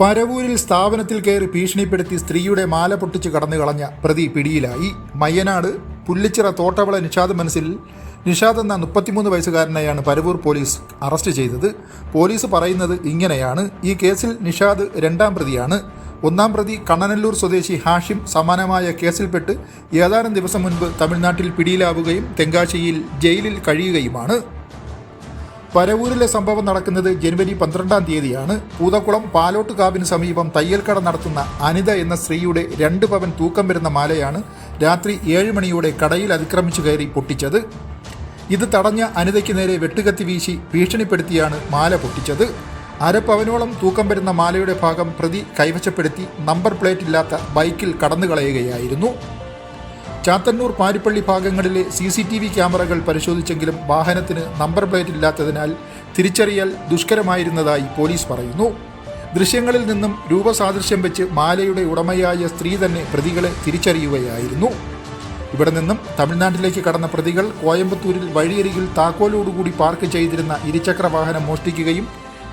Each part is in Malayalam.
പരവൂരിൽ സ്ഥാപനത്തിൽ കയറി ഭീഷണിപ്പെടുത്തി സ്ത്രീയുടെ മാല പൊട്ടിച്ച് കടന്നു കളഞ്ഞ പ്രതി പിടിയിലായി. മയ്യനാട് പുല്ലിച്ചിറ തോട്ടവള നിഷാദ് മനസ്സിൽ നിഷാദ് എന്ന മുപ്പത്തിമൂന്ന് വയസ്സുകാരനെയാണ് പരവൂർ പോലീസ് അറസ്റ്റ് ചെയ്തത്. പോലീസ് പറയുന്നത് ഇങ്ങനെയാണ്. ഈ കേസിൽ നിഷാദ് രണ്ടാം പ്രതിയാണ്. ഒന്നാം പ്രതി കണ്ണനല്ലൂർ സ്വദേശി ഹാഷിം സമാനമായ കേസിൽപ്പെട്ട് ഏതാനും ദിവസം മുൻപ് തമിഴ്നാട്ടിൽ പിടിയിലാവുകയും തെങ്കാശിയിൽ ജയിലിൽ കഴിയുകയുമാണ്. പരവൂരിലെ സംഭവം നടക്കുന്നത് ജനുവരി പന്ത്രണ്ടാം തീയതിയാണ്. പൂതക്കുളം പാലോട്ടുകാവിന് സമീപം തയ്യൽക്കട നടത്തുന്ന അനിത എന്ന സ്ത്രീയുടെ രണ്ട് പവൻ തൂക്കം വരുന്ന മാലയാണ് രാത്രി ഏഴ് മണിയോടെ കടയിൽ അതിക്രമിച്ചു കയറി പൊട്ടിച്ചത്. ഇത് തടഞ്ഞ അനിതയ്ക്ക് നേരെ വെട്ടുകത്തി വീശി ഭീഷണിപ്പെടുത്തിയാണ് മാല പൊട്ടിച്ചത്. അരപ്പവനോളം തൂക്കം വരുന്ന മാലയുടെ ഭാഗം പ്രതി കൈവശപ്പെടുത്തി നമ്പർ പ്ലേറ്റ് ഇല്ലാത്ത ബൈക്കിൽ കടന്നുകളയുകയായിരുന്നു. ചാത്തന്നൂർ പാരിപ്പള്ളി ഭാഗങ്ങളിലെ സി സി ടി വി ക്യാമറകൾ പരിശോധിച്ചെങ്കിലും വാഹനത്തിന് നമ്പർ പ്ലേറ്റ് ഇല്ലാത്തതിനാൽ തിരിച്ചറിയൽ ദുഷ്കരമായിരുന്നതായി പോലീസ് പറയുന്നു. ദൃശ്യങ്ങളിൽ നിന്നും രൂപസാദൃശ്യം വെച്ച് മാലയുടെ ഉടമയായ സ്ത്രീ തന്നെ പ്രതികളെ തിരിച്ചറിയുകയായിരുന്നു. ഇവിടെ നിന്നും തമിഴ്നാട്ടിലേക്ക് കടന്ന പ്രതികൾ കോയമ്പത്തൂരിൽ വഴിയരികിൽ താക്കോലോടുകൂടി പാർക്ക് ചെയ്തിരുന്ന ഇരുചക്ര വാഹനം മോഷ്ടിക്കുകയും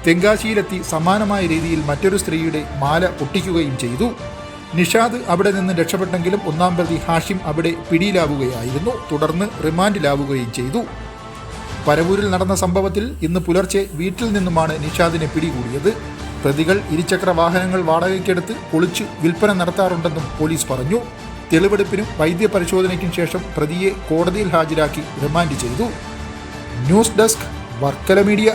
തെങ്കാശിയിലെത്തി സമാനമായ രീതിയിൽ മറ്റൊരു സ്ത്രീയുടെ മാല പൊട്ടിക്കുകയും ചെയ്തു. നിഷാദ് അവിടെ നിന്ന് രക്ഷപ്പെട്ടെങ്കിലും ഒന്നാം പ്രതി ഹാഷിം അവിടെ പിടിയിലാവുകയായിരുന്നു. തുടർന്ന് റിമാൻഡിലാവുകയും ചെയ്തു. പരവൂരിൽ നടന്ന സംഭവത്തിൽ ഇന്ന് പുലർച്ചെ വീട്ടിൽ നിന്നുമാണ് നിഷാദിനെ പിടികൂടിയത്. പ്രതികൾ ഇരുചക്ര വാഹനങ്ങൾ വാടകയ്ക്കെടുത്ത് പൊളിച്ച് വിൽപ്പന നടത്താറുണ്ടെന്നും പോലീസ് പറഞ്ഞു. തെളിവെടുപ്പിനും വൈദ്യപരിശോധനയ്ക്കും ശേഷം പ്രതിയെ കോടതിയിൽ ഹാജരാക്കി റിമാൻഡ് ചെയ്തു. News desk Varkala media.